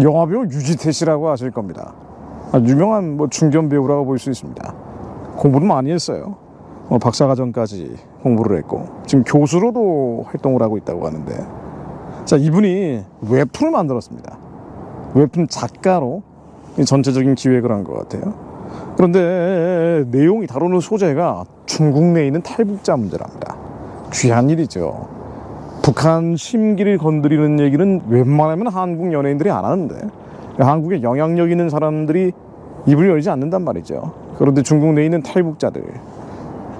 영화배우 유지태 씨라고 아실 겁니다. 아, 유명한 뭐 중견 배우라고 볼 수 있습니다. 공부를 많이 했어요. 어, 박사과정까지 공부를 했고 지금 교수로도 활동을 하고 있다고 하는데 자 이분이 웹툰을 만들었습니다. 웹툰 작가로 이 전체적인 기획을 한 것 같아요. 그런데 내용이 다루는 소재가 중국 내에 있는 탈북자 문제랍니다. 귀한 일이죠. 북한 심기를 건드리는 얘기는 웬만하면 한국 연예인들이 안 하는데 한국에 영향력 있는 사람들이 입을 열지 않는단 말이죠. 그런데 중국 내에 있는 탈북자들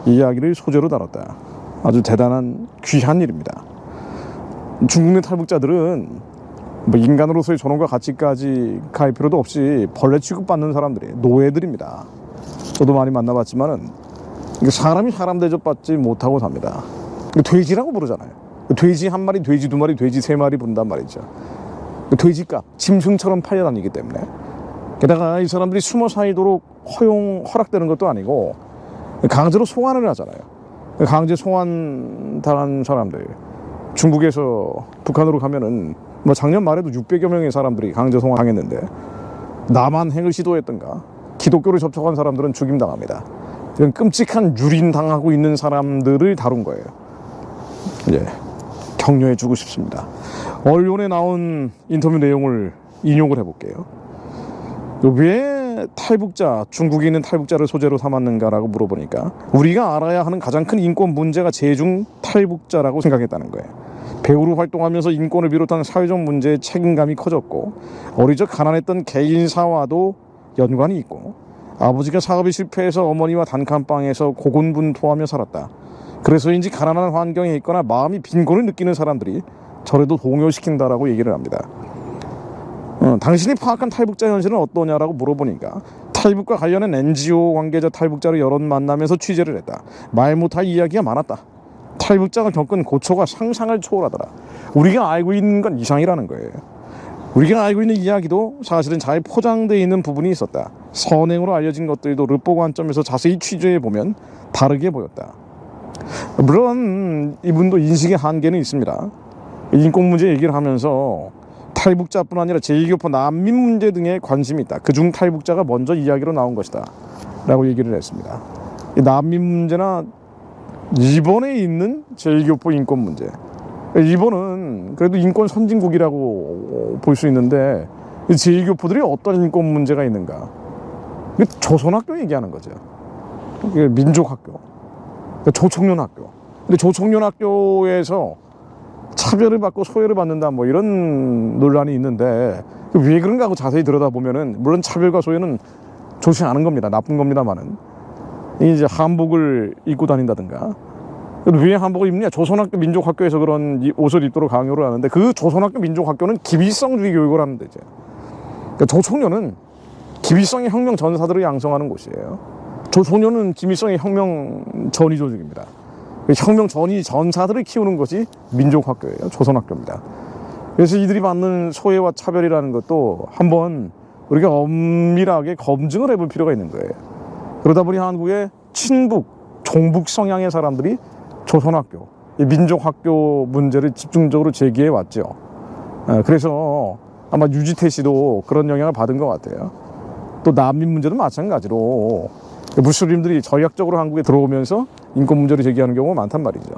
이야기를 소재로 다뤘다. 아주 대단한 귀한 일입니다. 중국 내 탈북자들은 뭐 인간으로서의 존엄과 가치까지 가할 필요도 없이 벌레 취급받는 사람들이 노예들입니다. 저도 많이 만나봤지만은 사람이 사람 대접받지 못하고 삽니다. 돼지라고 부르잖아요. 돼지 한 마리, 돼지 두 마리, 돼지 세 마리 부른단 말이죠. 돼지값, 짐승처럼 팔려다니기 때문에. 게다가 이 사람들이 숨어 살도록 허용, 허락되는 것도 아니고 강제로 송환을 하잖아요. 강제 송환 당한 사람들. 중국에서 북한으로 가면은 뭐 작년 말에도 600여 명의 사람들이 강제 송환 당했는데 나만 행을 시도했던가 기독교를 접촉한 사람들은 죽임당합니다. 이런 끔찍한 유린당하고 있는 사람들을 다룬 거예요. 예, 격려해 주고 싶습니다. 언론에 나온 인터뷰 내용을 인용을 해볼게요. 왜 탈북자, 있는 탈북자를 소재로 삼았는가라고 물어보니까 우리가 알아야 하는 가장 큰 인권 문제가 재중 탈북자라고 생각했다는 거예요. 배우로 활동하면서 인권을 비롯한 사회적 문제에 책임감이 커졌고 어리적 가난했던 개인사와도 연관이 있고 아버지가 사업이 실패해서 어머니와 단칸방에서 고군분투하며 살았다. 그래서인지 가난한 환경에 있거나 마음이 빈곤을 느끼는 사람들이 저래도 동요시킨다라고 얘기를 합니다. 어, 당신이 파악한 탈북자 현실은 어떠냐라고 물어보니까 탈북과 관련한 NGO 관계자 탈북자를 여러 만나면서 취재를 했다. 말 못할 이야기가 많았다. 탈북자가 겪은 고초가 상상을 초월하더라. 우리가 알고 있는 건 이상이라는 거예요. 우리가 알고 있는 이야기도 사실은 잘 포장되어 있는 부분이 있었다. 선행으로 알려진 것들도 르포 관점에서 자세히 취재해 보면 다르게 보였다. 물론 이분도 인식의 한계는 있습니다. 인권 문제 얘기를 하면서 탈북자뿐 아니라 제2교포 난민 문제 등에 관심이 있다. 그중 탈북자가 먼저 이야기로 나온 것이다. 라고 얘기를 했습니다. 이 난민 문제나 일본에 있는 제2교포 인권 문제. 일본은 그래도 인권 선진국이라고 볼 수 있는데 이 제2교포들이 어떤 인권 문제가 있는가? 조선학교 얘기하는 거죠. 민족학교, 조청년 학교. 근데 조청년 학교에서 차별을 받고 소외를 받는다 뭐 이런 논란이 있는데 왜 그런가 하고 자세히 들여다보면은 물론 차별과 소외는 좋지 않은 겁니다. 나쁜 겁니다만은 이제 한복을 입고 다닌다든가 왜 한복을 입느냐? 조선학교 민족학교에서 그런 이 옷을 입도록 강요를 하는데 그 조선학교 민족학교는 기비성주의 교육을 하는 데죠. 그러니까 조총련은 기비성의 혁명 전사들을 양성하는 곳이에요. 조총련은 기비성의 혁명 전위 조직입니다. 그 혁명 전위 전사들을 키우는 것이 민족학교예요. 조선학교입니다. 그래서 이들이 받는 소외와 차별이라는 것도 한번 우리가 엄밀하게 검증을 해볼 필요가 있는 거예요. 그러다 보니 한국의 친북, 종북 성향의 사람들이 조선학교, 이 민족학교 문제를 집중적으로 제기해 왔죠. 어, 그래서 아마 유지태 씨도 그런 영향을 받은 것 같아요. 또 난민 문제도 마찬가지로 무슬림들이 전략적으로 한국에 들어오면서 인권 문제를 제기하는 경우가 많단 말이죠.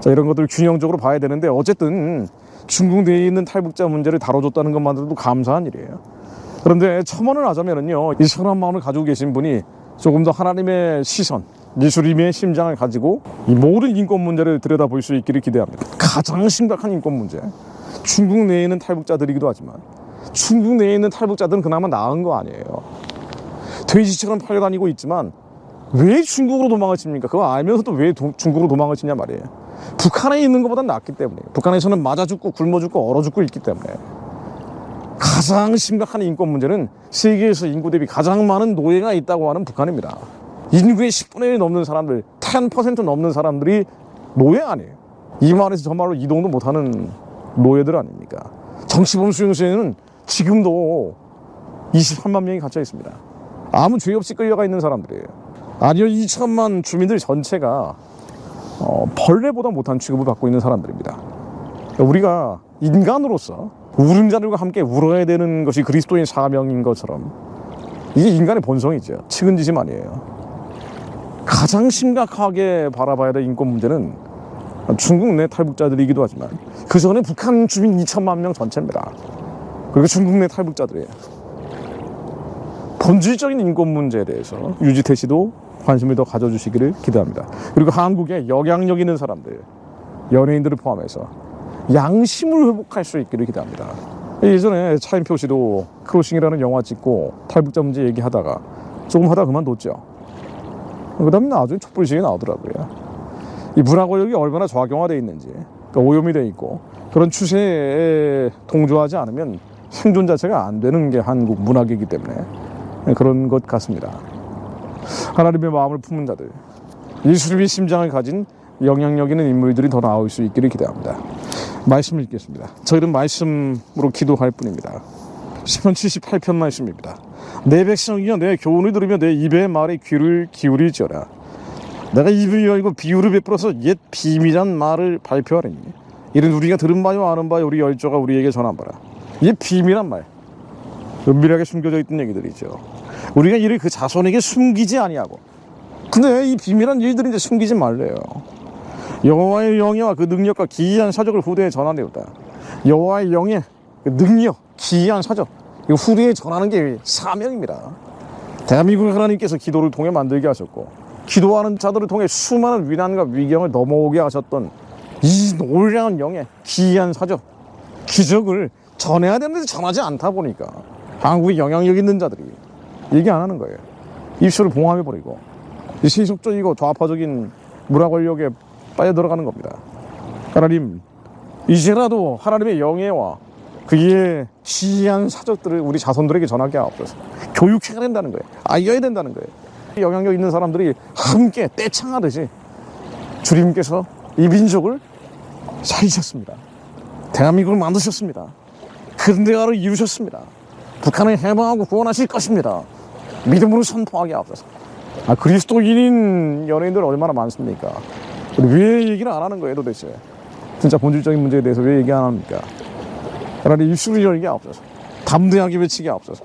자, 이런 것들을 균형적으로 봐야 되는데 어쨌든 중국 내에 있는 탈북자 문제를 다뤄줬다는 것만으로도 감사한 일이에요. 그런데 첨언을 하자면은요, 이 선한 마음을 가지고 계신 분이 조금 더 하나님의 시선, 예수님의 심장을 가지고 이 모든 인권 문제를 들여다볼 수 있기를 기대합니다. 가장 심각한 인권 문제. 중국 내에 있는 탈북자들이기도 하지만 중국 내에 있는 탈북자들은 그나마 나은 거 아니에요. 돼지처럼 팔려다니고 있지만 왜 중국으로 도망을 칩니까? 그거 알면서도 왜 도- 중국으로 도망을 치냐 말이에요. 북한에 있는 것보다 낫기 때문에 북한에서는 맞아 죽고 굶어 죽고 얼어 죽고 있기 때문에 가장 심각한 인권 문제는 세계에서 인구 대비 가장 많은 노예가 있다고 하는 북한입니다. 인구의 10분의 1 넘는 사람들, 10% 넘는 사람들이 노예 아니에요. 이 말에서 저 말로 이동도 못하는 노예들 아닙니까? 정치범 수용소에는 지금도 23만 명이 갇혀 있습니다. 아무 죄 없이 끌려가 있는 사람들이에요. 아니요, 2천만 주민들 전체가 어, 벌레보다 못한 취급을 받고 있는 사람들입니다. 그러니까 우리가 인간으로서 울은 자들과 함께 울어야 되는 것이 그리스도인 사명인 것처럼 이게 인간의 본성이죠. 측은지심 아니에요. 가장 심각하게 바라봐야 될 인권 문제는 중국 내 탈북자들이기도 하지만 그 전에 북한 주민 2천만 명 전체입니다. 그리고 중국 내 탈북자들이에요. 본질적인 인권 문제에 대해서 유지태 씨도 관심을 더 가져주시기를 기대합니다. 그리고 한국에 영향력 있는 사람들, 연예인들을 포함해서 양심을 회복할 수 있기를 기대합니다. 예전에 차인표 씨도 크로싱이라는 영화 찍고 탈북자 문제 얘기하다가 조금 하다 그만뒀죠. 그 다음에 나중에 촛불시에 나오더라고요. 이 문화권력이 얼마나 좌경화되어 있는지, 그러니까 오염이 되어 있고 그런 추세에 동조하지 않으면 생존 자체가 안 되는 게 한국 문학이기 때문에 그런 것 같습니다. 하나님의 마음을 품은 자들, 예수님의 심장을 가진 영향력 있는 인물들이 더 나올 수 있기를 기대합니다. 말씀을 읽겠습니다. 저희는 말씀으로 기도할 뿐입니다. 시편 78편 말씀입니다. 내 백성이여 내 교훈을 들으며 내 입의 말에 귀를 기울이지어라. 내가 입을 열고 비유를 베풀어서 옛 비밀한 말을 발표하리니 이는 우리가 들은 바요 아는 바요 우리 열조가 우리에게 전한 바라. 이 비밀한 말, 은밀하게 숨겨져 있던 얘기들이죠. 우리가 이를 그 자손에게 숨기지 아니하고 근데 이 비밀한 일들이 이제 숨기지 말래요. 여호와의 영예와 그 능력과 기이한 사적을 후대에 전하려다. 여호와의 영예, 그 능력, 기이한 사적, 이거 후대에 전하는 게 사명입니다. 대한민국을 하나님께서 기도를 통해 만들게 하셨고, 기도하는 자들을 통해 수많은 위난과 위경을 넘어오게 하셨던 이 놀라운 영예, 기이한 사적, 기적을 전해야 되는데 전하지 않다 보니까 한국의 영향력 있는 자들이 얘기 안 하는 거예요. 입술을 봉합해 버리고 이 세속적이고 좌파적인 문화 권력에 빠져 들어가는 겁니다. 하나님, 이제라도 하나님의 영예와 그의 지혜한 사적들을 우리 자손들에게 전하게 하옵소서. 교육해야 된다는 거예요. 알려야 된다는 거예요. 영향력 있는 사람들이 함께 떼창하듯이 주님께서 이 민족을 살리셨습니다. 대한민국을 만드셨습니다. 큰 대화를 이루셨습니다. 북한을 해방하고 구원하실 것입니다. 믿음으로 선포하게 하옵소서. 아, 그리스도인인 연예인들 얼마나 많습니까? 왜 얘기를 안 하는 거예요 도대체? 진짜 본질적인 문제에 대해서 왜 얘기 안 합니까? 차라리 입술을 열게 하옵소서. 담대하게 외치게 하옵소서.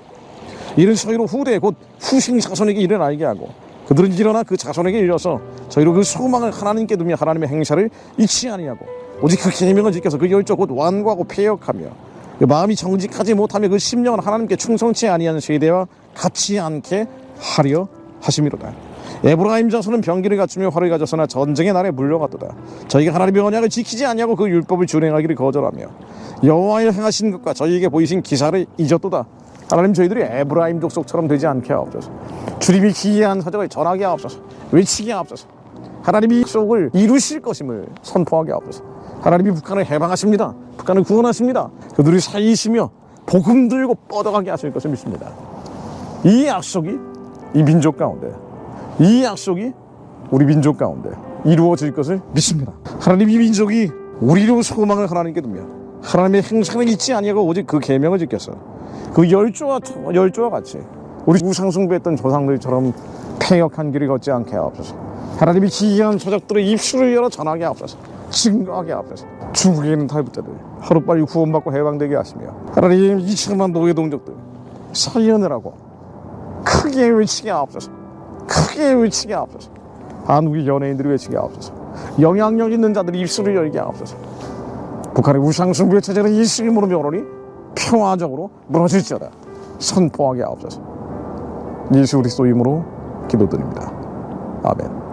이런 저희로 후대 곧 후신 자손에게 일을 알게 하고 그들은 일어나 그 자손에게 일러서 저희로 그 소망을 하나님께 두며 하나님의 행사를 잊지 아니하고 오직 그 계명을 지켜서 그 열조 곧 완고하고 폐역하며 그 마음이 정직하지 못하며 그 심령을 하나님께 충성치 아니하는 세대와 같지 않게 하려 하심이로다. 에브라임 자손은 병기를 갖추며 활을 가졌으나 전쟁의 날에 물려갔도다. 저희가 하나님의 언약을 지키지 아니하고 그 율법을 준행하기를 거절하며 여호와의 행하신 것과 저희에게 보이신 기사를 잊었도다. 하나님 저희들이 에브라임 족속처럼 되지 않게 하옵소서. 주님이 기이한 사적을 전하게 하옵소서. 외치게 하옵소서. 하나님이 약속을 이루실 것임을 선포하게 하옵소서. 하나님이 북한을 해방하십니다. 북한을 구원하십니다. 그들이 살리시며 복음 들고 뻗어가게 하실 것을 믿습니다. 이 약속이 이 민족 가운데 이 약속이 우리 민족 가운데 이루어질 것을 믿습니다. 하나님 이 민족이 우리로 소망을 하나님께 두며 하나님의 행상을 잊지 아니하고 오직 그 계명을 지켜서 그 열조와 열조와 같이 우리 우상 숭배했던 조상들처럼 폐역한 길을 걷지 않게 하옵소서. 하나님이 기이한 서적들의 입술을 열어 전하게 하옵소서. 증거하게 하옵소서. 중국에 있는 탈북자들 하루빨리 구원받고 해방되게 하시며 하나님 이천만 노예 동족들 살려내라고 크게 외치게 하옵소서. 크게 외치게 하옵소서. 한국의 연예인들이 외치게 하옵소서. 영향력 있는 자들이 입술을 열게 하옵소서. 북한의 우상숭배 체제는 이스림으로 멸하니 평화적으로 무너질지어다. 선포하게 하옵소서. 예수 그리스도 이름으로 기도드립니다. 아멘.